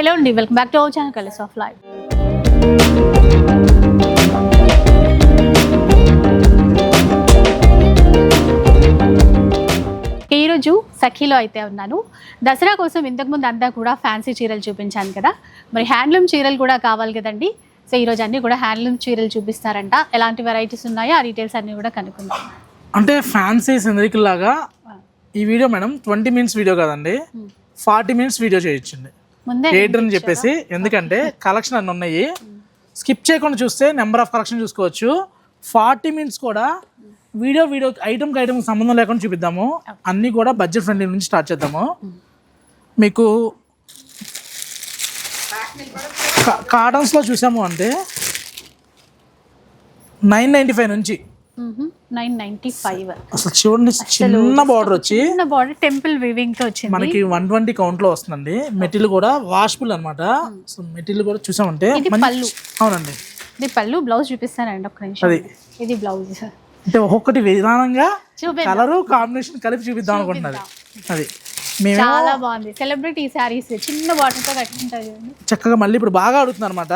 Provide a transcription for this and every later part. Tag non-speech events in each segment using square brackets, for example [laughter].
Hello అండి welcome back to our channel colours of life. ఈరోజు సఖీలో అయితే ఉన్నాను. దసరా కోసం ఇంతకుముందు అంతా కూడా ఫ్యాన్సీ చీరలు చూపించాను కదా. మరి హ్యాండ్లూమ్ చీరలు కూడా కావాలి కదండి. సో ఈరోజు అన్నీ కూడా హ్యాండ్లూమ్ చీరలు చూపిస్తారంట. ఎలాంటి వెరైటీస్ ఉన్నాయో ఆ డీటెయిల్స్ అన్నీ కూడా కనుక్కుందాం. అంటే ఫ్యాన్సీ సిందరిక్ లాగా ఈ video madam twenty minutes video కదండి. ఫార్టీ మినిట్స్ వీడియో చేయొచ్చండి ఎయిట్ అని చెప్పేసి ఎందుకంటే కలెక్షన్ అన్ని ఉన్నాయి. స్కిప్ చేయకుండా చూస్తే నెంబర్ ఆఫ్ కలెక్షన్ చూసుకోవచ్చు. ఫార్టీ మినిట్స్ కూడా వీడియో వీడియో ఐటమ్ ఐటమ్ సంబంధం లేకుండా చూపిద్దాము. అన్నీ కూడా బడ్జెట్ ఫ్రెండ్లీ నుంచి స్టార్ట్ చేద్దాము. మీకు కాటన్స్లో చూసాము అంటే నైన్ నైంటీ ఫైవ్ నుంచి నైన్ నైంటీ ఫైవ్. అసలు చూడండి చిన్న బార్డర్ వచ్చి చిన్న బాడీ టెంపుల్ వివింగ్తో వచ్చింది. మనకి వన్ ట్వంటీ కౌంట్లో వస్తుందండి. మెటీరియల్ కూడా వాషబుల్ అనమాట అసలు మెటీరియల్ కూడా చూసామంటే పళ్ళు. అవునండి. ఇది పళ్ళు బ్లౌజ్ చూపిస్తానండి ఒక్క నిమిషం. అది. ఇది బ్లౌజ్ అంటే ఒక్కొక్కటి విధానంగా కలరు కాంబినేషన్ కలిపి చూపిద్దాం అనుకుంటున్నది అది. చాలా బాగుంది. సెలబ్రిటీ శారీస్ చిన్న బాటిల్తో కట్టుకుంటారు చక్కగా మళ్ళీ ఇప్పుడు బాగా అడుగుతుంది అనమాట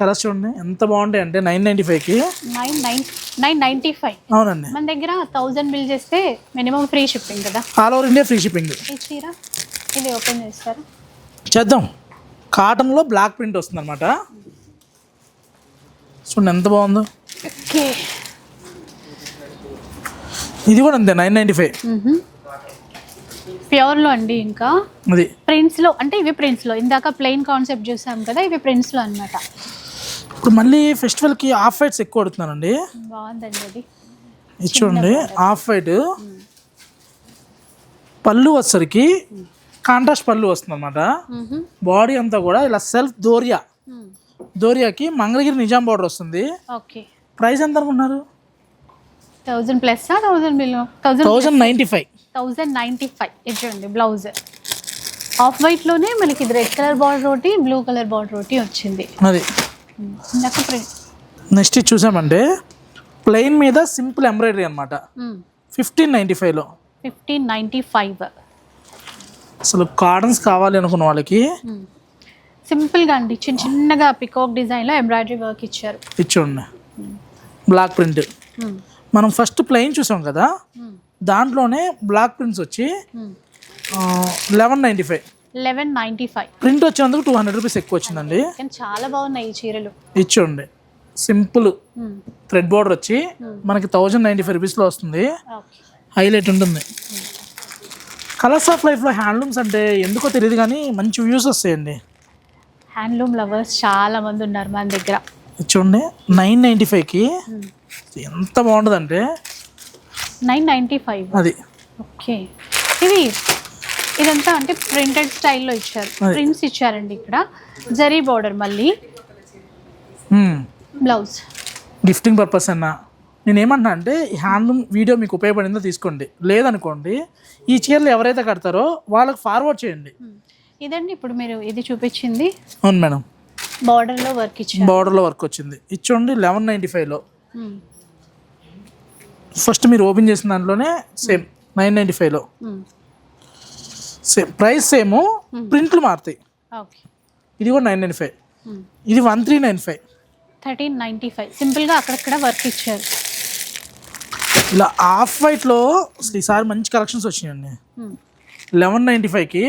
కలర్స్ చూడండి. ఎంత బాగుంటాయి అంటే నైన్ నైన్టీ ఫైవ్కి. Nine nine nine ninety five. అవునండి. మన దగ్గర థౌజండ్ బిల్ చేస్తే మినిమం ఫ్రీ షిప్పింగ్ కదా? All over India free shipping. ఈ చీర ఇది ఓపెన్ చేస్తారు? చేద్దాం. కాటన్లో బ్లాక్ ప్రింట్ వస్తుంది అనమాట చూడండి ఎంత బాగుందో. ఓకే. ఇది కూడా అంతే నైన్ నైంటీ ఫైవ్. ప్యూర్లో అండి ఇంకా. అది. ప్రింట్స్లో అంటే ఇవి ప్రింట్స్లో. ఇందాక ప్లెయిన్ కాన్సెప్ట్ చూసాం కదా ఇవి ప్రింట్స్లో అనమాట ఇప్పుడు మళ్ళీ ఫెస్టివల్కి ఆఫ్ వైట్స్ ఎక్కువ అడుగుతున్నానండి. బాగుందండి అది. ఇది చూడండి ఆఫ్ వైట్. పళ్ళు వచ్చరికి కాంట్రాస్ట్ పళ్ళు వస్తుంది అనమాట బాడీ అంతా కూడా ఇలా సెల్ఫ్ దోరియా. దోరియాకి మంగళగిరి నిజాం బార్డర్ వస్తుంది. ఓకే. ప్రైస్ ఎంత అనుకుంటున్నారు? Thousand plus thousand bill? Thousand ninety five. Thousand ninety five. ఇది చూడండి బ్లౌజ్. ఆఫ్ వైట్లోనే మనకి ఇది రెడ్ కలర్ బార్డర్ ఒకటి బ్లూ కలర్ బార్డర్ ఒకటి వచ్చింది. అది. నెక్స్ట్ చూసామంటే ప్లెయిన్ మీద సింపుల్ ఎంబ్రాయిడరీ అనమాట ఫిఫ్టీన్ నైంటీ ఫైవ్లో. Fifteen ninety five. అసలు కాటన్స్ కావాలి అనుకున్న వాళ్ళకి సింపుల్గా అండి చిన్న చిన్నగా పికాక్ డిజైన్లో ఎంబ్రాయిడరీ వర్క్ ఇచ్చారు. ఇది చూడండి బ్లాక్ ప్రింట్. మనం ఫస్ట్ ప్లెయిన్ చూసాం కదా దాంట్లోనే బ్లాక్ ప్రింట్స్ వచ్చి eleven ninety five. Eleven ninety five print వచ్చినందుకు టూ హండ్రెడ్ రూపీస్ ఎక్కువ వచ్చిందండి కానీ చాలా బాగున్నాయి ఈ చీరలు. ఇచ్చోండి సింపుల్ థ్రెడ్ బార్డర్ వచ్చి మనకి థౌజండ్ నైంటీ ఫైవ్ రూపీస్లో వస్తుంది. హైలైట్ ఉంటుంది. కలర్స్ ఆఫ్ లైఫ్లో హ్యాండ్లూమ్స్ అంటే ఎందుకో తెలియదు కానీ మంచి వ్యూస్ వస్తాయండి. హ్యాండ్లూమ్ లవర్స్ చాలా మంది ఉన్నారు మన దగ్గర. చూడండి. నైన్ నైంటీ ఫైవ్కి ఎంత బాగుంటుందంటే నైన్ నైంటీ ఫైవ్ అది. ఓకే ఇది ఇదంతా అంటే ప్రింటెడ్ స్టైల్లో ఇచ్చారు. ప్రింట్స్ ఇచ్చారండి ఇక్కడ. జరీ బార్డర్ మళ్ళీ. బ్లౌజ్ గిఫ్టింగ్ పర్పస్ అన్న. నేను ఏమంటున్నా అంటే హ్యాండ్లూమ్ వీడియో మీకు ఉపయోగపడిందో తీసుకోండి. లేదనుకోండి ఈ చీరలు ఎవరైతే కడతారో వాళ్ళకి ఫార్వర్డ్ చేయండి. ఇదండి ఇప్పుడు మీరు ఇది చూపించింది. అవును మేడం. బార్డర్లో వర్క్ ఇచ్చారు. బార్డర్లో వర్క్ వచ్చింది. ఇచ్చోండి లెవెన్ నైంటీ ఫైవ్లో. ఫస్ట్ మీరు ఓపెన్ చేసిన దాంట్లోనే సేమ్ నైన్ నైంటీ ఫైవ్లో. సేమ్ ప్రైస్ సేమ్ ప్రింట్లు మారుతాయి. ఇది కూడా నైన్ నైంటీ ఫైవ్. ఇది one three nine five. Thirteen ninety five. సింపుల్గా అక్కడక్కడ వర్క్ ఇచ్చారు. ఇలా ఆఫ్ వైట్లో ఈసారి మంచి కలెక్షన్స్ వచ్చినాయండి. లెవెన్ నైంటీ ఫైవ్కి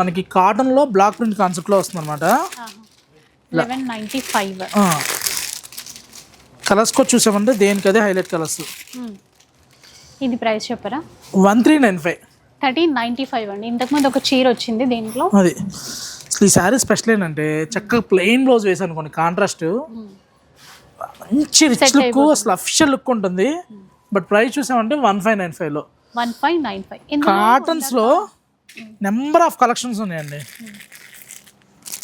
మనకి కాటన్లో బ్లాక్ ప్రింట్ కాన్సెప్ట్లో వస్తుంది అనమాట. Eleven ninety five. కలర్స్ కూడా చూసామంటే దేనికి అదే హైలైట్ కలర్స్. ఇది ప్రైస్ చెప్పరా? One three nine five. Thirteen ninety five అండి. ఇంతకుముందు ఒక చీర వచ్చింది దీంట్లో. అది. అసలు ఈ శారీ స్పెషల్ ఏంటంటే చక్కగా ప్లెయిన్ బ్లౌజ్ వేసాను అనుకోండి కాంట్రాస్ట్. మంచి రిచ్ లుక్ అసలు అఫిషియల్ లుక్ ఉంటుంది. బట్ ప్రైస్ చూసామంటే వన్ ఫైవ్ నైన్ ఫైవ్లో వన్ ఫైవ్ నైన్ ఫైవ్. కాటన్స్లో నెంబర్ ఆఫ్ కలెక్షన్స్ ఉన్నాయండి.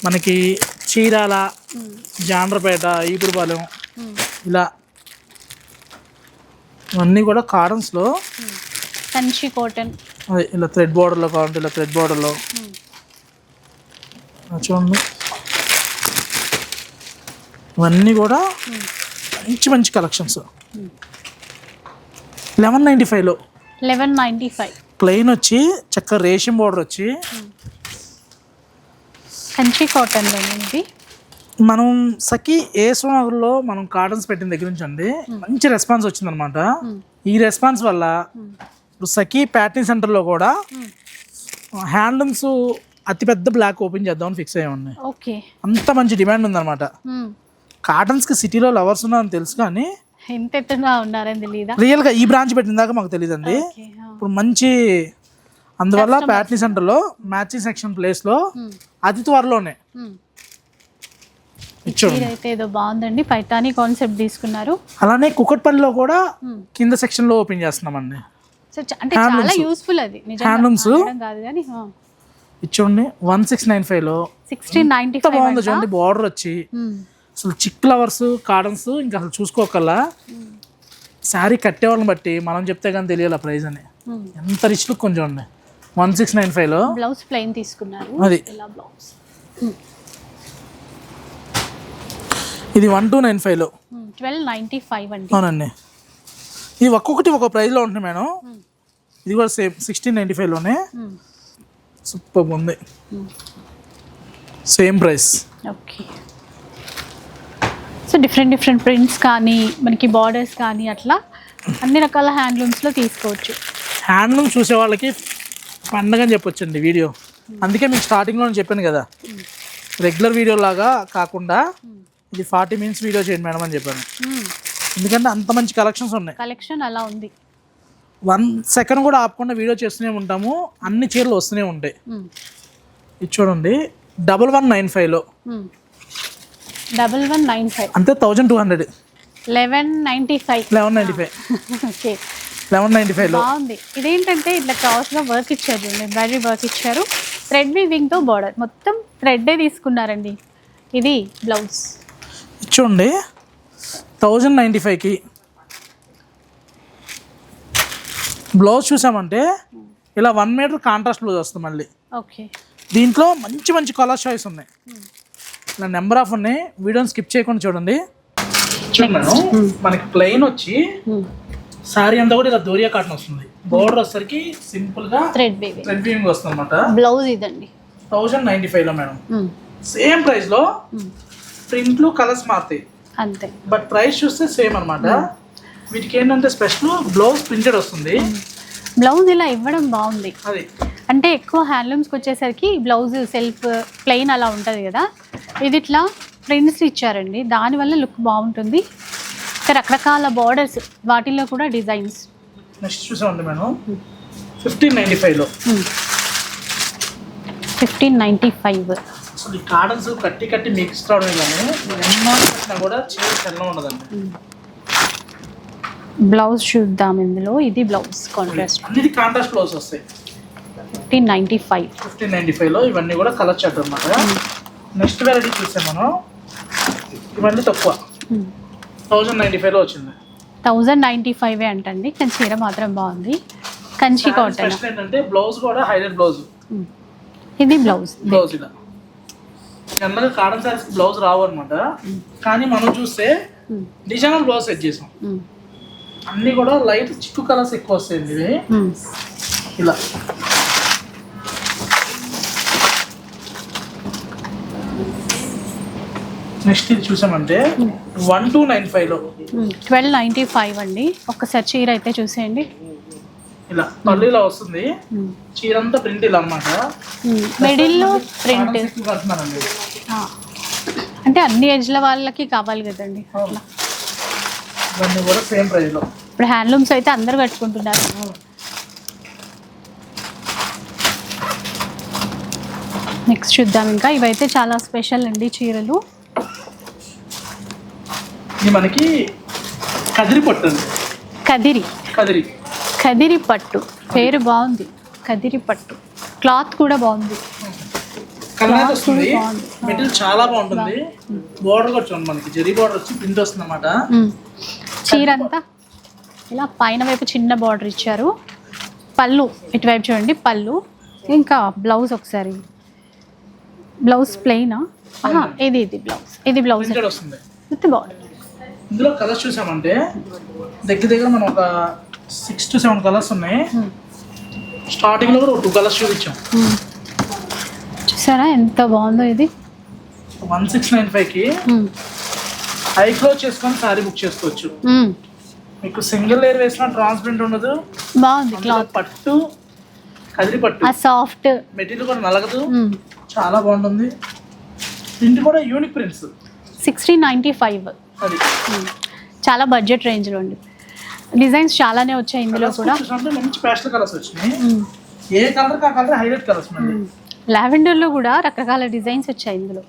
మనకి చీరాల జాండ్రపేట ఈపుడుపాలెం ఇలా ఇవన్నీ కూడా కాటన్స్లో కంచి కాటన్ ఇలా థ్రెడ్ బార్డర్లో కావాలంటే ఇలా థ్రెడ్ బార్డర్లో. చూడండి. ఇవన్నీ కూడా మంచి మంచి కలెక్షన్స్. లెవెన్ నైంటీ ఫైవ్లో. Eleven ninety five. ప్లెయిన్ వచ్చి చక్కగా రేషం బార్డర్ వచ్చి. కంచి కాటన్ ఇది? మనం సఖి ఏస్ నగర్లో మనం కాటన్స్ పెట్టిన దగ్గర నుంచి అండి మంచి రెస్పాన్స్ వచ్చిందనమాట. ఈ రెస్పాన్స్ వల్ల ఇప్పుడు సఖి ప్యాటర్న్ సెంటర్లో కూడా హ్యాండ్లూమ్స్ అతిపెద్ద బ్లాక్ ఓపెన్ చేద్దామని ఫిక్స్ అయ్యామండి ఓకే. అంత మంచి డిమాండ్ ఉందన్నమాట. కాటన్స్కి సిటీలో లవర్స్ ఉన్నారని తెలుసు కానీ ఎంత ఎత్తున ఉన్నారని రియల్గా ఈ బ్రాంచ్ పెట్టిన దాకా మాకు తెలియదండి ఇప్పుడు మంచి అందువల్ల ప్యాటర్న్ సెంటర్లో మ్యాచింగ్ సెక్షన్ ప్లేస్లో అతి త్వరలోనే. అయితే ఏదో బాగుందండి. పైతాని కాన్సెప్ట్ తీసుకున్నారు. అలానే కుకట్పల్లిలో కూడా కింద సెక్షన్లో ఓపెన్ చేస్తున్నామండి. అంటే చాలా యూస్ఫుల్ అది. అనడం కాదు కానీ ఇచ్చోండి. వన్ సిక్స్ నైన్ ఫైవ్లో సిక్స్టీన్ నైన్టీ బాగుందో చూడండి బార్డర్ వచ్చి. అసలు చిక్ ఫ్లవర్స్ కాటన్స్ ఇంకా అసలు చూసుకోకల్లా. శారీ కట్టే వాళ్ళని బట్టి మనం చెప్తే కానీ తెలియాలి ప్రైస్ అని. ఎంత రిచ్ లుక్ కొంచెం అండి వన్ సిక్స్ నైన్ ఫైవ్లో బ్లౌజ్ ప్లెయిన్ తీసుకున్నారు. అది. బ్లౌజ్ ఇది వన్ టూ నైన్ ఫైవ్లో ట్వెల్వ్ నైంటీ ఫైవ్ అండి. అవునండి. ఇది ఒక్కొక్కటి ఒక ప్రైస్లో ఉంటుంది మేడం. ఇది కూడా సేమ్ సిక్స్టీన్ నైంటీ ఫైవ్లోనే Hmm. సూపర్ ఉంది. Same price okay so different different prints కానీ మనకి బార్డర్స్ కానీ అట్లా అన్ని రకాల హ్యాండ్లూమ్స్లో తీసుకోవచ్చు. హ్యాండ్లూమ్ చూసే వాళ్ళకి పండగ అని చెప్పొచ్చండి వీడియో. అందుకే మీకు స్టార్టింగ్లో చెప్పాను కదా. రెగ్యులర్ వీడియో లాగా కాకుండా ఇది ఫార్టీ మినిట్స్ వీడియో చేయండి మేడం అని చెప్పాను. ఎందుకంటే అంత మంచి కలెక్షన్స్ ఉన్నాయి. కలెక్షన్ అలా ఉంది. వన్ సెకండ్ కూడా ఆపకుండా వీడియో చేస్తూనే ఉంటాము. అన్ని చీరలు వస్తూనే ఉంటాయి. ఇది చూడండి. డబల్ వన్ నైన్ ఫైవ్లో డబల్ వన్ నైన్ ఫైవ్. అంతే thousand two hundred. Eleven ninety five. Eleven ninety five. [laughs] Okay. Eleven ninety ఫైవ్లో బాగుంది. ఇదేంటంటే ఇట్లా క్రాస్గా వర్క్ ఇచ్చారు ఎంబ్రాయిడరీ వర్క్ ఇచ్చారు. థ్రెడ్ వీవింగ్తో బార్డర్ మొత్తం థ్రెడ్డే తీసుకున్నారండి. ఇది బ్లౌజ్ చూడండి. థౌజండ్ నైంటీ ఫైవ్కి బ్లౌజ్ చూసామంటే ఇలా వన్ మీటర్ కాంట్రాస్ట్ బ్లౌజ్ వస్తుంది మళ్ళీ. ఓకే. దీంట్లో మంచి మంచి కలర్ చాయిస్ ఉన్నాయి. ఇలా నెంబర్ ఆఫ్ ఉన్నాయి. వీడియోని స్కిప్ చేయకుండా చూడండి. చూడండి మనకి ప్లెయిన్ వచ్చి సారీ అంతా కూడా ఇలా దోరియా కాటన్ వస్తుంది. బోర్డర్ వచ్చేసరికి సింపుల్గా థ్రెడ్ వీవింగ్ థ్రెడ్ వీవింగ్ వస్తుంది అనమాట బ్లౌజ్ ఇదండి. థౌజండ్ నైంటీ ఫైవ్లో మేడం. సేమ్ ప్రైస్లో ప్రింట్లు కలర్స్ మారుతాయి. అంతే. బట్ ప్రైస్ చూస్తే సేమ్ అన్నమాట. వీటికి ఏంటంటే స్పెషల్ బ్లౌజ్ ప్రింటెడ్ వస్తుంది. బ్లౌజ్ ఇలా ఇవ్వడం బాగుంది. అది. అంటే ఎక్కువ హ్యాండ్లూమ్స్కి వచ్చేసరికి బ్లౌజ్ సెల్ఫ్ ప్లెయిన్ అలా ఉంటుంది కదా. ఇది ఇట్లా ప్రింట్స్ ఇచ్చారండి. దానివల్ల లుక్ బాగుంటుంది. ఇంకా రకరకాల బార్డర్స్ వాటిల్లో కూడా డిజైన్స్ నెక్స్ట్ చూసామండి మేడం. ఫిఫ్టీన్ నైంటీ ఫైవ్లో ఫిఫ్టీన్ నైంటీ ఫైవ్ అసలు ఈ కాటన్స్ కట్టి కట్టి మిక్స్ రావడం కానీ ఎన్నో కట్టినా కూడా చీర తెల్ల ఉండదండి. బ్లౌజ్ చూద్దాం ఇందులో. ఇది బ్లౌజ్ కాంట్రాస్ట్ అన్నిటి కాంట్రాస్ట్ బ్లౌజ్ వస్తాయి. Fifteen ninety five fifteen ninety ఫైవ్లో ఇవన్నీ కూడా కలర్ చార్ట్ అనమాట నెక్స్ట్ వెరైటీ చూస్తే మనం. ఇవన్నీ తక్కువ. థౌజండ్ నైంటీ ఫైవ్లో వచ్చింది. థౌజండ్ నైంటీ ఫైవ్ అంటండి. కానీ చీర మాత్రం బాగుంది. కంచి కాటన్ ఏంటంటే బ్లౌజ్ కూడా హైలైట్ బ్లౌజ్. ఇది బ్లౌజ్. బ్లౌజ్ ఇలా. జనరల్గా కాటన్ సారీస్ బ్లౌజ్ రావు అనమాట కానీ మనం చూస్తే డిజైనర్ బ్లౌజ్ సెట్ చేసాం. అన్నీ కూడా లైట్ చిక్కు కలర్స్ ఎక్కువ వస్తాయండి ఇవి. ఇలా. నెక్స్ట్ ఇది చూసామంటే వన్ టూ నైన్ ఫైవ్లో ట్వెల్వ్ నైంటీ ఫైవ్ అండి. ఒక్కసారి చీర అయితే చూసేయండి. ఇలా పళ్ళు ఇలా వస్తుంది. చీర అంతా ప్రింట్ ఇలా అనమాట మిడిల్లో ప్రింట్ కడుతున్నానండి. అంటే అన్ని ఏజ్ల వాళ్ళకి కావాలి కదండి. ఇవన్నీ కూడా సేమ్ ప్రైస్లో ఇప్పుడు హ్యాండ్లూమ్స్ అయితే అందరు కట్టుకుంటున్నారు. నెక్స్ట్ చూద్దాం ఇంకా. ఇవైతే చాలా స్పెషల్ అండి చీరలు. ఇది మనకి కదిరి పట్టు కదిరి. కదిరి. కదిరి పట్టు పేరు బాగుంది. కదిరి పట్టు క్లాత్ కూడా బాగుంది. కలర్ వస్తుంది. బాగుంది. మెటీరియల్ చాలా బాగుంటుంది. బోర్డర్ మనకి. జరీ బోర్డర్ వచ్చి ప్రింట్ వస్తుంది అనమాట. చీర అంతా ఇలా పైన వైపు చిన్న బార్డర్ ఇచ్చారు. పళ్ళు ఇటువైపు చూడండి పళ్ళు. ఇంకా బ్లౌజ్ ఒకసారి. బ్లౌజ్ ప్లెయినా ఇది ఇది బ్లౌజ్. ఇది బ్లౌజ్. With border. ఇందులో కలర్స్ చూసామంటే దగ్గర దగ్గర మనం ఒక సిక్స్ టు సెవెన్ కలర్స్ ఉన్నాయి. స్టార్టింగ్లో కూడా టూ కలర్స్ చూపించాం. చూసారా? ఎంత బాగుందో ఇది. వన్ సిక్స్ నైన్ ఫైవ్కి క్లోజ్ చేసుకొని సారీ బుక్ చేసుకోవచ్చు. మీకు సింగిల్ లేయర్ వేసిన ట్రాన్స్పరెంట్ ఉండదు. బాగుంది క్లాత్. పట్టు కదిరి పట్టు. ఆ సాఫ్ట్. మెటీరియల్ కూడా నలగదు. చాలా బాగుంటుంది. ప్రింట్ కూడా unique prints sixteen ninety five. అది. చాలా బడ్జెట్ రేంజ్లో ఉంది. డిజైన్స్ చాలానే వచ్చాయి ఇందులో కూడా. మంచి పేస్టల్ కలర్స్ వచ్చినాయి. ఏ కలర్ ఆ కలర్ హైలైట్ కలర్స్ మళ్ళీ. లావెండర్లో కూడా రకరకాల డిజైన్స్ వచ్చాయి ఇందులో.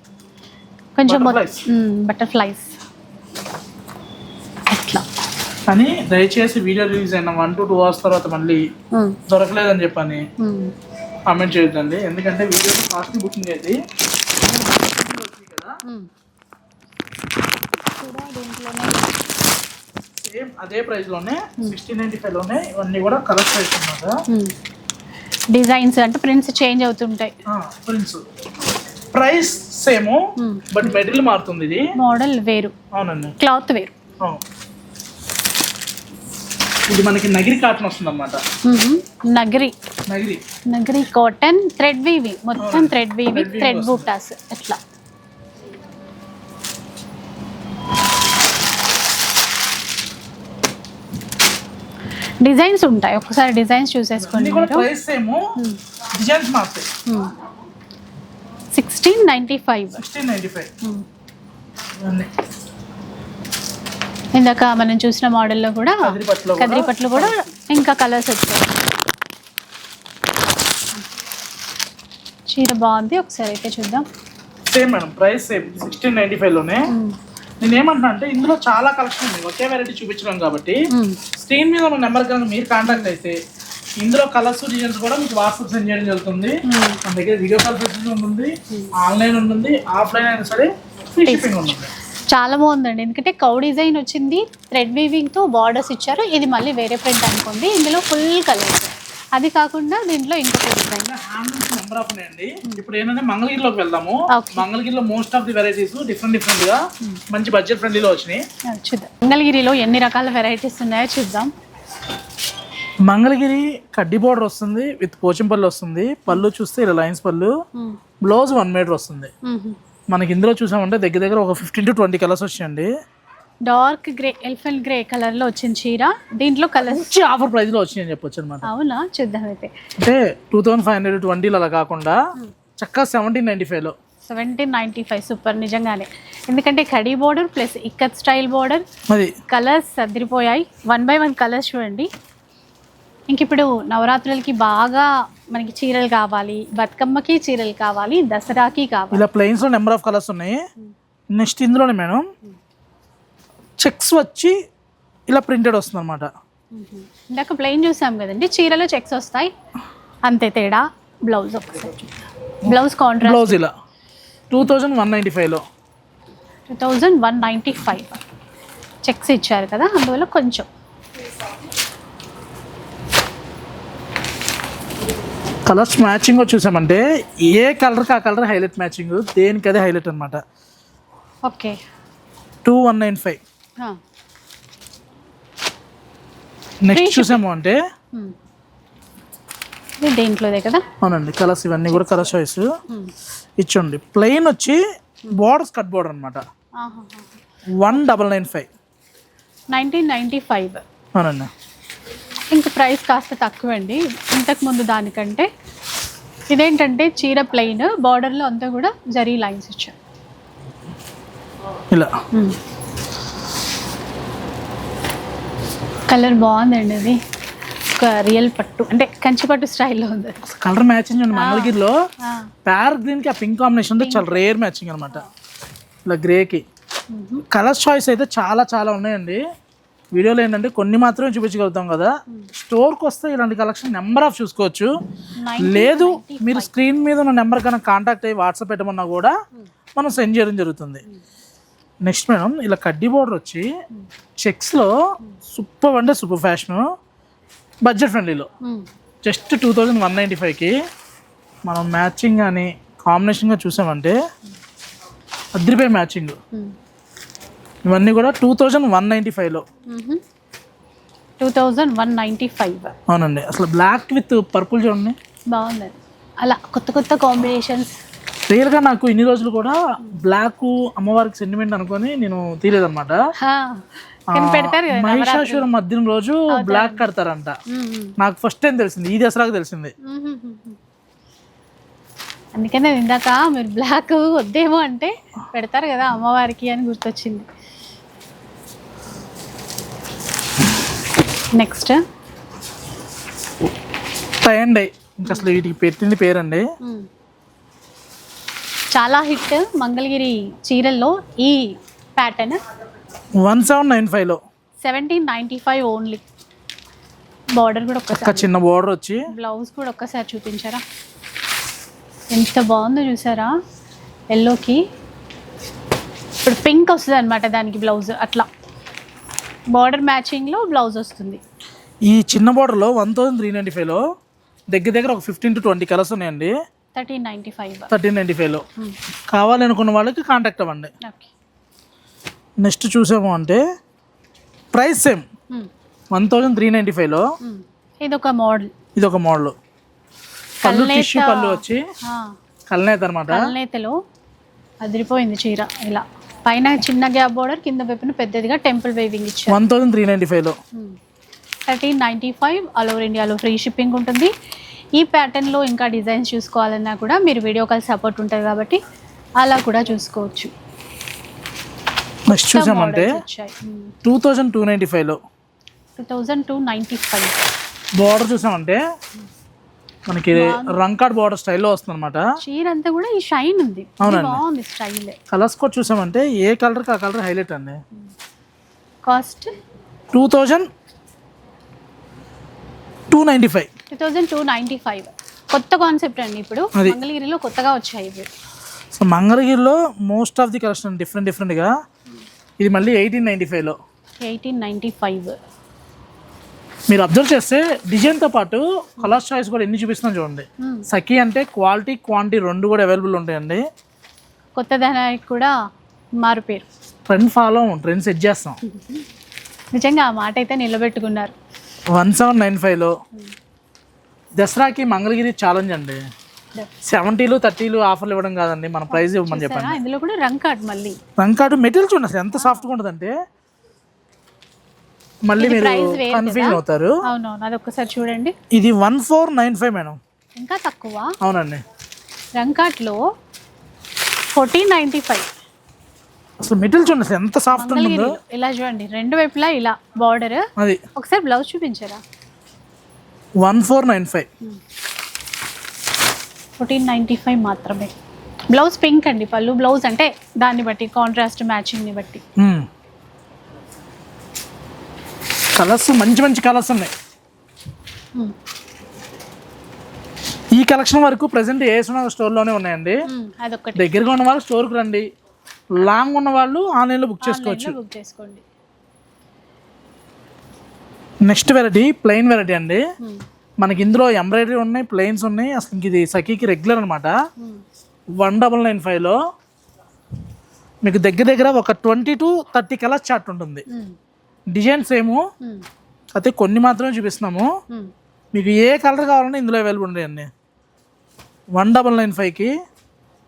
కొంచెం. బటర్ఫ్లైస్ అట్లా. కానీ దయచేసి వీడియో రిలీజ్ అయిన వన్ టు టూ అవర్స్ తర్వాత మళ్ళీ. దొరకలేదని చెప్పని. కామెంట్ చేయొద్దండి. ఎందుకంటే వీడియో కాస్ట్ బుకింగ్ అయితే కదా. సేమ్ అదే ప్రైస్లోనే సిక్స్టీన్ నైన్టీ ఫైవ్లోనే ఇవన్నీ కూడా కలర్స్ మ్మ్. డిజైన్స్ అంటే ప్రింట్స్ చేంజ్ అవుతుంటాయి prints price same. But material మారుతుంది ఇది మోడల్ వేరు అవునండి క్లాత్ వేరు. ఇది మనకి నగిరి కాటన్ వస్తుంది అనమాట. Nagari Nagiri Nagari cotton thread weave మొత్తం. Thread weave thread. బూటాస్ అట్లా డిజైన్స్ ఉంటాయి. ఒకసారి designs చూసేసుకోండి sixteen ninety five ninety five ఇందాక మనం చూసిన మోడల్లో కూడా కదిరి పట్టులో కూడా ఇంకా కలర్స్ వచ్చాయి. చీర బాగుంది. ఒకసారి అయితే చూద్దాం. Same madam price same. Sixteen ninety ఫైవ్లోనే. నేను ఏమంటున్నా అంటే ఇందులో చాలా కలెక్షన్ ఉంది. ఒకే వెరైటీ చూపించడం కాబట్టి. స్క్రీన్ మీద ఉన్న నెంబర్ కనుక మీరు కాంటాక్ట్ అయితే ఇందులో కలర్స్ డిజైన్స్ కూడా మీకు వాట్సాప్ సెండ్ చేయడం జరుగుతుంది. మన దగ్గర వీడియో కాల్ ఫెసిలిటీ ఉంటుంది ఆన్లైన్ ఉంటుంది ఆఫ్లైన్ అయినా సరే ఫ్రీ షిప్పింగ్ ఉంటుంది. చాలా బాగుందండి. ఎందుకంటే కౌ డిజైన్ వచ్చింది. థ్రెడ్ వీవింగ్తో బార్డర్స్ ఇచ్చారు. ఇది మళ్ళీ వేరే ప్రింట్ అనుకోండి. ఇందులో ఫుల్ కలర్స్ అది కాకుండా దీంట్లో ఇంకొక నెంబర్ ఆఫ్ ఉన్నాయండి. ఇప్పుడు ఏంటంటే మంగళగిరిలోకి వెళ్దాము. మంగళగిరిలో most of the varieties different డిఫరెంట్గా మంచి బడ్జెట్ ఫ్రెండ్లీలో వచ్చినాయి. చూద్దాం. మంగళగిరిలో ఎన్ని రకాల వెరైటీస్ ఉన్నాయో చూద్దాం. మంగళగిరి కడ్డీ బోర్డర్ వస్తుంది విత్ పోచంపల్లి వస్తుంది. పళ్ళు చూస్తే ఇలా లైన్స్ పళ్ళు. బ్లౌజ్ వన్ మీటర్ వస్తుంది. మనకి ఇందులో చూసామంటే దగ్గర దగ్గర ఒక ఫిఫ్టీన్ టు ట్వంటీ కలర్స్ వచ్చాయండి. డార్క్ గ్రే ఎల్ఫెంట్ గ్రే కలర్లో వచ్చిన చీర. దీంట్లో కలర్స్ మంచి ఆఫర్ ప్రైస్లో వచ్చినాయని చెప్పొచ్చు అనమాట అవునా? చూద్దాం అయితే. అంటే టూ థౌసండ్ ఫైవ్ హండ్రెడ్ ట్వంటీలో అలా కాకుండా చక్కగా సెవెంటీన్ నైన్టీ ఫైవ్లో సెవెంటీన్ నైంటీ ఫైవ్ సూపర్ నిజంగానే. ఎందుకంటే khadi border plus ikat style border మరి? కలర్స్ సర్దిరిపోయాయి. వన్ బై వన్ కలర్స్ చూడండి. ఇంక ఇప్పుడు నవరాత్రులకి బాగా మనకి చీరలు కావాలి. బతుకమ్మకి చీరలు కావాలి. దసరాకి కావాలి. ఇలా ప్లెయిన్స్లో నెంబర్ ఆఫ్ కలర్స్ ఉన్నాయి. నెక్స్ట్ ఇందులోనే మేడం. చెక్స్ వచ్చి ఇలా ప్రింటెడ్ వస్తుంది అనమాట ఇందాక ప్లెయిన్ చూసాం కదండి చీరలో చెక్స్ వస్తాయి. అంతే తేడా బ్లౌజ్ బ్లౌజ్ కాంట్రాస్ట్ బ్లౌజ్ ఇలా. టూ థౌజండ్ వన్ నైంటీ ఫైవ్లో two thousand one ninety five checks ఇచ్చారు కదా అందువల్ల కొంచెం. కలర్స్ మ్యాచింగ్ చూసామంటే ఏ కలర్కి ఆ కలర్ హైలైట్ మ్యాచింగ్ దేనికి అదే హైలైట్ అనమాట okay. Two one nine five next చూసాము అంటే? దేంట్లోదే కదా? అవునండి కలర్స్ ఇవన్నీ కూడా కలర్ చాయిస్ ఇచ్చండి. ప్లెయిన్ వచ్చి బార్డర్స్ కట్ బార్డర్ అనమాట one double nine five nineteen ninety five అవునండి. ఇంకా ప్రైస్ కాస్త తక్కువ అండి ఇంతకు ముందు దానికంటే ఇదేంటంటే చీర ప్లెయిన్ బార్డర్లో అంతా కూడా జరీ లైన్స్ ఇచ్చారు. ఇలా. కలర్ బాగుందండి ఇది ఒక రియల్ పట్టు. అంటే కంచి పట్టు స్టైల్లో ఉంది. కలర్ మ్యాచింగ్ అండి మంగళగిరిలో. ప్యార్ గ్రీన్కి ఆ పింక్ కాంబినేషన్ చాలా రేర్ మ్యాచింగ్ అనమాట ఇలా గ్రేకి కలర్ చాయిస్ అయితే చాలా చాలా ఉన్నాయండి. వీడియోలో ఏంటంటే కొన్ని మాత్రమే చూపించగలుగుతాం కదా. స్టోర్కి వస్తే ఇలాంటి కలెక్షన్ నెంబర్ ఆఫ్ చూసుకోవచ్చు. లేదు మీరు స్క్రీన్ మీద ఉన్న నెంబర్ కనుక కాంటాక్ట్ అయ్యి వాట్సాప్ పెట్టమన్నా కూడా మనం సెండ్ చేయడం జరుగుతుంది. నెక్స్ట్ మేడం ఇలా కడ్డీ బోర్డర్ వచ్చి చెక్స్లో సూపర్ అంటే super fashion budget ఫ్రెండ్లీలో. Just two thousand one ninety ఫైవ్కి మనం మ్యాచింగ్ కానీ కాంబినేషన్గా చూసామంటే అద్రిపోయి మ్యాచింగ్ మ్మ్. ఇవన్నీ కూడా టూ థౌజండ్ వన్ నైంటీ ఫైవ్లో. Two thousand one ninety five అవునండి. అసలు బ్లాక్ విత్ పర్పుల్ చూడండి. బాగుంది. అలా కొత్త కొత్త కాంబినేషన్స్ రియల్గా నాకు ఇన్ని రోజులు కూడా బ్లాక్ అమ్మవారికి సెంటిమెంట్ అనుకొని నేను తీయలేదన్నమాట మహిషాసురం మధ్యం రోజు బ్లాక్ కడతారంట. నాకు ఫస్ట్ టైం తెలిసింది ఈ దసరాకు తెలిసింది. అందుకనే ఇందాక మీరు బ్లాక్ వద్దేమో అంటే పెడతారు కదా అమ్మవారికి అని గుర్తొచ్చింది. నెక్స్ట్ టై అండ్ ఇంకా అసలు వీటికి పెట్టింది పేరండి. చాలా హిట్ మంగళగిరి చీరల్లో ఈ ప్యాటర్న్ వన్ సెవెన్ నైన్ ఫైవ్లో. Seventeen ninety five only border కూడా ఒక ఒక్కసారి. చిన్న బోర్డర్ వచ్చి. బ్లౌజ్ కూడా ఒక్కసారి చూపించారా? ఎంత బాగుందో చూసారా? ఎల్లోకి ఇప్పుడు పింక్ వస్తుంది అనమాట దానికి బ్లౌజ్ అట్లా. బార్డర్ మ్యాచింగ్లో బ్లౌజ్ వస్తుంది. ఈ చిన్న బోర్డర్లో వన్ థౌసండ్ త్రీ నైంటీ ఫైవ్లో దగ్గర దగ్గర ఒక ఫిఫ్టీన్ టు ట్వంటీ కలర్స్ ఉన్నాయండి. Thirteen ninety five. Thirteen ninety ఫైవ్లో కావాలనుకున్న వాళ్ళకి కాంటాక్ట్ అవ్వండి. నెక్స్ట్ చూసాము అంటే price same. One thousand three ninety ఫైవ్లో ఇది ఒక మోడల్. ఇది ఒక మోడల్. పళ్ళు. టిష్యూ పళ్ళు వచ్చి కల్నేత అనమాట కల్నేతలో అదిరిపోయింది చీర ఇలా. పైన చిన్న గ్యాప్ బార్డర్ కింద వైపున పెద్దదిగా టెంపుల్ వేవింగ్ ఇచ్చారు. వన్ థౌజండ్ త్రీ నైంటీ ఫైవ్లో thirteen ninety five all over ఇండియాలో ఫ్రీ షిప్పింగ్ ఉంటుంది. ఈ ప్యాటర్న్లో ఇంకా డిజైన్స్ చూసుకోవాలన్నా కూడా మీరు వీడియో కాల్ సపోర్ట్ ఉంటుంది కాబట్టి అలా కూడా చూసుకోవచ్చు. నెక్స్ట్ చూసామంటే టూ థౌజండ్ టూ నైంటీ ఫైవ్లో two thousand two ninety five border చూసామంటే మనకి రంకాడ్ బార్డర్ స్టైల్లో వస్తుంది అనమాట చీర అంతా కూడా ఈ షైన్ ఉంది. అవునండి. బాగుంది స్టైల్ కలర్స్ కూడా చూసామంటే ఏ కలర్కి ఆ కలర్ హైలైట్ అండి? Cost two thousand two ninety five. Two thousand two ninety five. కొత్త కాన్సెప్ట్ అండి ఇప్పుడు. అది. మంగళగిరిలో కొత్తగా వచ్చాయి ఇవి. సో మంగళగిరిలో most of the collection different డిఫరెంట్గా ఇది మళ్ళీ ఎయిటీన్ నైంటీ ఫైవ్లో. Eighteen ninety five. మీరు అబ్జర్వ్ చేస్తే డిజైన్తో పాటు కలర్ చాయిస్ కూడా ఎన్ని చూపిస్తున్నాం చూడండి. సఖీ అంటే క్వాలిటీ క్వాంటిటీ రెండు కూడా అవైలబుల్ ఉంటాయండి. కొత్త ధనానికి కూడా మారు పేరు. ట్రెండ్ ఫాలో ట్రెండ్ సెట్ చేస్తాం. నిజంగా ఆ మాట అయితే నిలబెట్టుకున్నారు. వన్ సెవెన్ నైన్ ఫైవ్లో దసరాకి మంగళగిరి ఛాలెంజ్ అండి. సెవెంటీలు థర్టీలు ఆఫర్లు ఇవ్వడం కాదండి. మన ప్రైస్ ఇవ్వమని చెప్పండి? ఇందులో కూడా రంగ్ కార్డ్ మళ్ళీ. రంకాడు మెటీరియల్ చూడండి అసలు ఎంత సాఫ్ట్గా ఉంటుందంటే. మళ్ళీ మీరు కన్ఫ్యూజన్ అవుతారు. అవునవును అది ఒక్కసారి చూడండి. ఇది one four nine five madam. ఇంకా తక్కువ? అవునండి. రంగ్ కార్డ్లో ఫోర్టీన్ నైంటీ ఫైవ్. అసలు మెటీరియల్ చూడండి అసలు ఎంత సాఫ్ట్ ఉంటుందో. మంగళగిరిలో ఇలా చూడండి రెండు వైపులా ఇలా బార్డర్ అది. ఒకసారి blouse చూపించారా? One four nine five fourteen ninety five మాత్రమే. బ్లౌజ్ పింక్ అండి పళ్ళు బ్లౌజ్ అంటే దాన్ని బట్టి కాంట్రాస్ట్ మ్యాచింగ్ని బట్టి. కలర్స్ మంచి మంచి కలర్స్ ఉన్నాయి. Hmm. ఈ కలెక్షన్ వరకు ప్రజెంట్ ఏ స్టోర్లోనే ఉన్నాయండి. అదొక్కటి. దగ్గరగా ఉన్న వాళ్ళు స్టోర్కి రండి. లాంగ్ ఉన్న వాళ్ళు ఆన్లైన్లో బుక్ చేసుకోవచ్చు బుక్ చేసుకోండి నెక్స్ట్ వెరైటీ ప్లెయిన్ వెరైటీ అండి. మనకి ఇందులో ఎంబ్రాయిడరీ ఉన్నాయి ప్లెయిన్స్ ఉన్నాయి అసలు ఇంక ఇది సఖీకి రెగ్యులర్ అనమాట. వన్ డబల్ నైన్ ఫైవ్లో మీకు దగ్గర దగ్గర ఒక twenty to thirty colours chart ఉంటుంది. డిజైన్స్ ఏమో. అయితే కొన్ని మాత్రమే చూపిస్తున్నాము. మీకు ఏ కలర్ కావాలన్నా ఇందులో అవైలబుల్ ఉంటాయండి వన్ డబల్ నైన్ ఫైవ్కి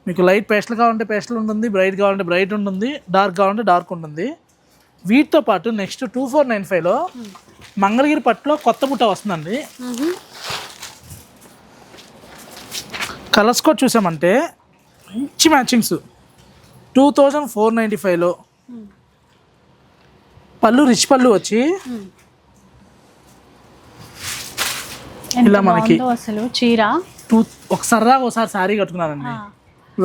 మీకు లైట్ పేస్టల్ కావాలంటే పేస్టల్ ఉంటుంది బ్రైట్ కావాలంటే బ్రైట్ ఉంటుంది డార్క్ కావాలంటే డార్క్ ఉంటుంది వీటితో పాటు నెక్స్ట్ టూ ఫోర్ నైన్ ఫైవ్లో మంగళగిరి పట్టులో కొత్త బుట్ట వస్తుందండి. కలర్స్ కూడా చూసామంటే మంచి matchings two thousand four ninety ఫైవ్లో. పళ్ళు రిచ్ పళ్ళు వచ్చి ఇలా మనకి- అసలు చీర టూ ఒకసారి ఒకసారి శారీ కట్టుకున్నానండి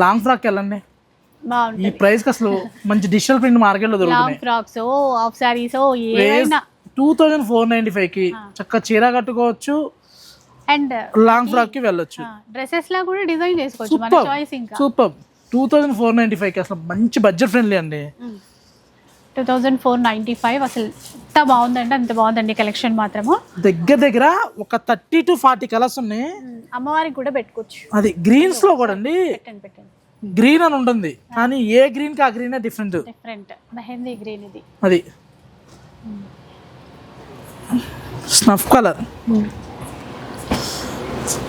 లాంగ్ ఫ్రాక్ వెళ్ళండి. ఈ బాగుంటుంది ప్రైస్కి అసలు మంచి డిజిటల్ ప్రింట్ మార్కెట్లో లాంగ్ దొరుకుతున్నాయి. ఫ్రాక్స్ హాఫ్ శారీస్ ఏవైనా. టూ థౌజండ్ ఫోర్ నైంటీ ఫైవ్కి చక్కగా చీర కట్టుకోవచ్చు. అండ్ లాంగ్ ఫ్రాక్కి వెళ్ళొచ్చు. డ్రెస్సెస్ లా కూడా డిజైన్ చేసుకోవచ్చు మన సూపర్ చాయిస్ ఇంకా. Super two thousand four ninety ఫైవ్కి అసలు మంచి బడ్జెట్ ఫ్రెండ్లీ అండి. Two thousand four ninety five అసలు ఎంత బాగుందంటే అంత బాగుందండి కలెక్షన్ మాత్రము. దగ్గర దగ్గర ఒక థర్టీ టు ఫార్టీ కలర్స్ ఉన్నాయి. అమ్మవారికి కూడా పెట్టుకోవచ్చు. అది గ్రీన్స్లో కూడా అండి. పెట్టండి పెట్టండి గ్రీన్ అని ఉంటుంది కానీ ఏ గ్రీన్కి ఆ green different different mehendi green ఇది. అది. స్నఫ్ కలర్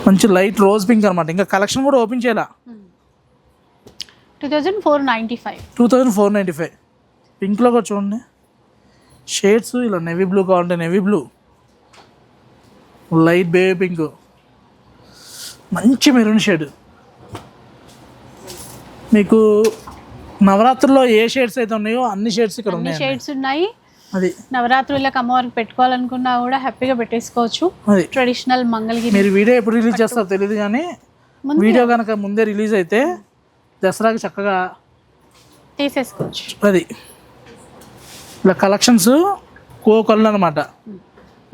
మంచి లైట్ రోజ్ పింక్ అనమాట ఇంకా కలెక్షన్ కూడా ఓపెన్ చేయాల? Two thousand four ninety five two thousand four ninety five పింక్లో కూడా చూడండి. షేడ్స్ ఇలా నెవీ బ్లూ కావాలంటే navy blue light baby pink మంచి మెరూన్ షేడ్ మీకు నవరాత్రుల్లో ఏ షేడ్స్ అయితే ఉన్నాయో అన్ని షేడ్స్ ఇక్కడ ఉన్నాయి షేడ్స్ ఉన్నాయి. అది. నవరాత్రులకు అమ్మవారికి పెట్టుకోవాలనుకున్నా కూడా హ్యాపీగా పెట్టేసుకోవచ్చు. అది. ట్రెడిషనల్ మంగళగిరి మీరు వీడియో ఎప్పుడు రిలీజ్ చేస్తారో తెలియదు కానీ. వీడియో కనుక ముందే రిలీజ్ అయితే దసరాకి చక్కగా తీసేసుకోవచ్చు. అది. ఇలా కలెక్షన్స్ కోకొల్లు అనమాట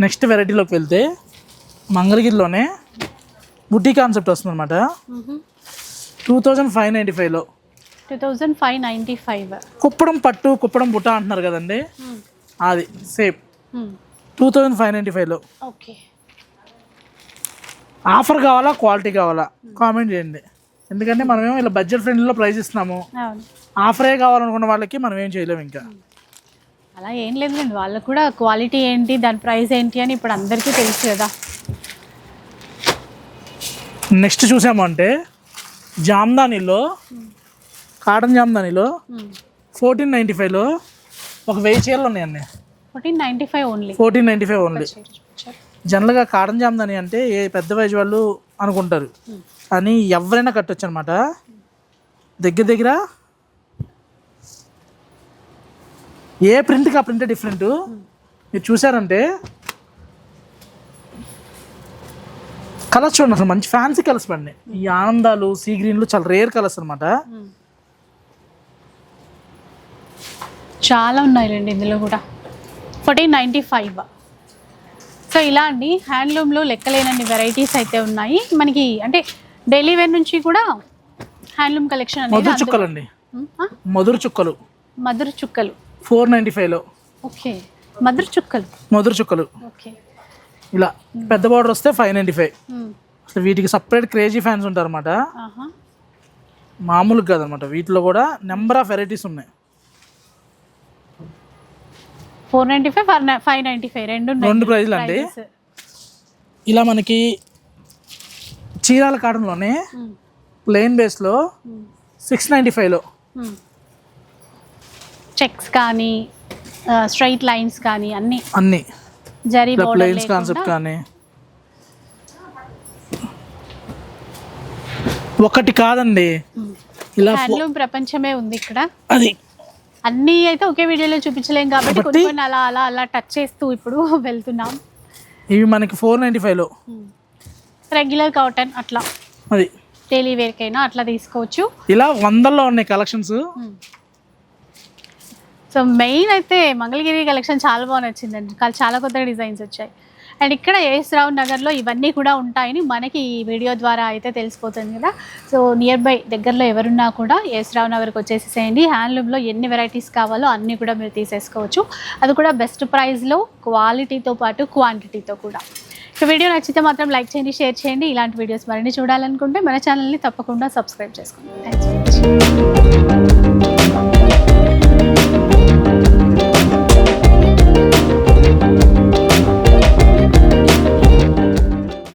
నెక్స్ట్ వెరైటీలోకి వెళ్తే మంగళగిరిలోనే బుట్టి కాన్సెప్ట్ వస్తుంది అనమాట టూ థౌజండ్ ఫైవ్ నైంటీ ఫైవ్లో. Two thousand five ninety five. Kuppadam పట్టు కుప్పడం బుట్ట అంటున్నారు కదండి? అది same. Two thousand five ninety ఫైవ్లో. ఓకే. ఆఫర్ కావాలా క్వాలిటీ కావాలా? కామెంట్ చేయండి. ఎందుకంటే మనమేమో ఇలా బడ్జెట్ ఫ్రెండ్లీలో ప్రైస్ ఇస్తున్నాము. ఆఫరే కావాలనుకున్న వాళ్ళకి మనం ఏం చేయలేము ఇంకా. అలా ఏం లేదులేండి వాళ్ళకు కూడా క్వాలిటీ ఏంటి దాని ప్రైస్ ఏంటి అని ఇప్పుడు అందరికీ తెలుసు కదా. నెక్స్ట్ చూసాము అంటే జామ్దానిలో కాటన్ జామ్దానిలో ఫోర్టీన్ నైంటీ ఫైవ్లో ఒక వెయ్యి చీరలు ఉన్నాయండి. Fourteen ninety five only. Fourteen ninety five only. జనరల్గా కాటన్ జామ్దాని అంటే ఏ పెద్ద వయసు వాళ్ళు అనుకుంటారు. కానీ ఎవరైనా కట్టొచ్చు అనమాట దగ్గర దగ్గర ఏ ప్రింట్కి ఆ ప్రింట్ డిఫరెంట్ మీరు చూసారంటే కలర్స్ చూడండి అసలు మంచి ఫ్యాన్సీ కలర్స్ పండి ఈ ఆనందాలు సీ గ్రీన్లు చాలా రేర్ కలర్స్ అనమాట చాలా ఉన్నాయి రండి ఇందులో కూడా. ఫోర్టీన్ నైంటీ ఫైవ్ సో ఇలా అండి హ్యాండ్లూమ్లో లెక్కలేనన్ని వెరైటీస్ అయితే ఉన్నాయి. మనకి అంటే డైలీ వేర్ నుంచి కూడా హ్యాండ్లూమ్ కలెక్షన్ అనేది మధుర చుక్కలు అండి? మధుర చుక్కలు. మధుర చుక్కలు. ఫోర్ నైంటీ ఫైవ్లో. ఓకే. మధుర చుక్కలు. మధుర చుక్కలు. ఓకే. ఇలా పెద్ద బార్డర్ వస్తే ఫైవ్ నైంటీ ఫైవ్. అసలు వీటికి సపరేట్ క్రేజీ ఫ్యాన్స్ ఉంటారు అనమాట మామూలుగా కాదనమాట వీటిలో కూడా నెంబర్ ఆఫ్ వెరైటీస్ ఉన్నాయి. Four ninety five five ninety five. రెండు రెండు ప్రైజ్లు అండి. ఇలా మనకి చీరాల కాటన్లోనే ప్లెయిన్ బేస్లో సిక్స్ నైంటీ ఫైవ్లో. చెక్స్ కానీ స్ట్రైట్ లైన్స్ కానీ అన్ని అన్నీ. జరీ ప్లెయిన్స్ కాన్సెప్ట్ కానీ. ఒకటి కాదండి. ఇలా హ్యాండ్లూమ్ ప్రపంచమే ఉంది ఇక్కడ. అది. అన్నీ అయితే ఒకే వీడియోలో చూపించలేం కాబట్టి- కొన్ని అలా అలా అలా టచ్ చేస్తూ ఇప్పుడు వెళ్తున్నాం. ఇవి మనకి ఫోర్ నైంటీ ఫైవ్లో రెగ్యులర్ కాటన్ అట్లా. అది. డైలీ వేర్కైనా అట్లా తీసుకోవచ్చు. ఇలా వందల్లో ఉన్నాయి కలెక్షన్స్ సో మెయిన్ అయితే మంగళగిరి కలెక్షన్ చాలా బాగా నచ్చిందండి. చాలా కొత్త డిజైన్స్ వచ్చాయి. అండ్ ఇక్కడ ఏఎస్ రావు నగర్లో ఇవన్నీ కూడా ఉంటాయని మనకి ఈ వీడియో ద్వారా అయితే తెలిసిపోతుంది కదా. సో నియర్ బై దగ్గరలో ఎవరున్నా కూడా ఏఎస్ రావు నగర్కి వచ్చేసేసేయండి. హ్యాండ్లూమ్లో ఎన్ని వెరైటీస్ కావాలో అన్నీ కూడా మీరు తీసేసుకోవచ్చు. అది కూడా బెస్ట్ ప్రైస్లో క్వాలిటీతో పాటు క్వాంటిటీతో కూడా. సో వీడియో నచ్చితే మాత్రం లైక్ చేయండి షేర్ చేయండి. ఇలాంటి వీడియోస్ మరిన్ని చూడాలనుకుంటే మన ఛానల్ని తప్పకుండా సబ్స్క్రైబ్ చేసుకోండి. థ్యాంక్స్